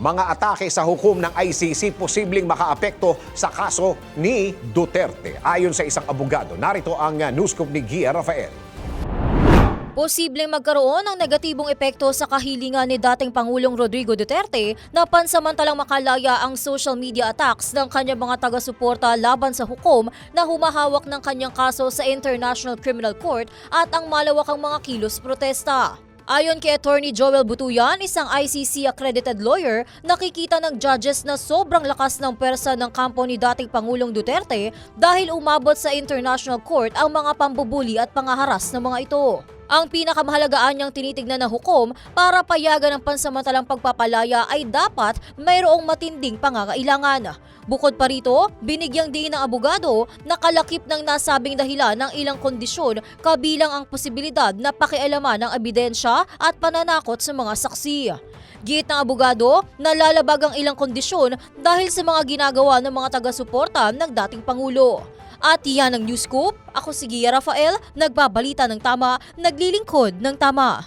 mga atake sa hukom ng ICC posibleng makaapekto sa kaso ni Duterte. Ayon sa isang abogado, narito ang news scoop ni Gia Rafael. Posibleng magkaroon ng negatibong epekto sa kahilingan ni dating Pangulong Rodrigo Duterte na pansamantalang makalaya ang social media attacks ng kanyang mga taga-suporta laban sa hukom na humahawak ng kanyang kaso sa International Criminal Court at ang malawakang mga kilos protesta. Ayon kay Attorney Joel Butuyan, isang ICC accredited lawyer, nakikita ng judges na sobrang lakas ng pwersa ng kampo ni dating Pangulong Duterte dahil umabot sa International Court ang mga pambubuli at pangaharas ng mga ito. Ang pinakamahalagaan niyang tinitignan ng hukom para payagan ang pansamantalang pagpapalaya ay dapat mayroong matinding pangangailangan. Bukod pa rito, binigyang din ng abogado na kalakip ng nasabing dahilan ng ilang kondisyon kabilang ang posibilidad na pakialaman ng ebidensya at pananakot sa mga saksi. Git ng abogado, nalalabag ang ilang kondisyon dahil sa mga ginagawa ng mga taga-suporta ng dating Pangulo. At yan ang News Scoop. Ako si Gia Rafael, nagbabalita ng tama, naglilingkod ng tama.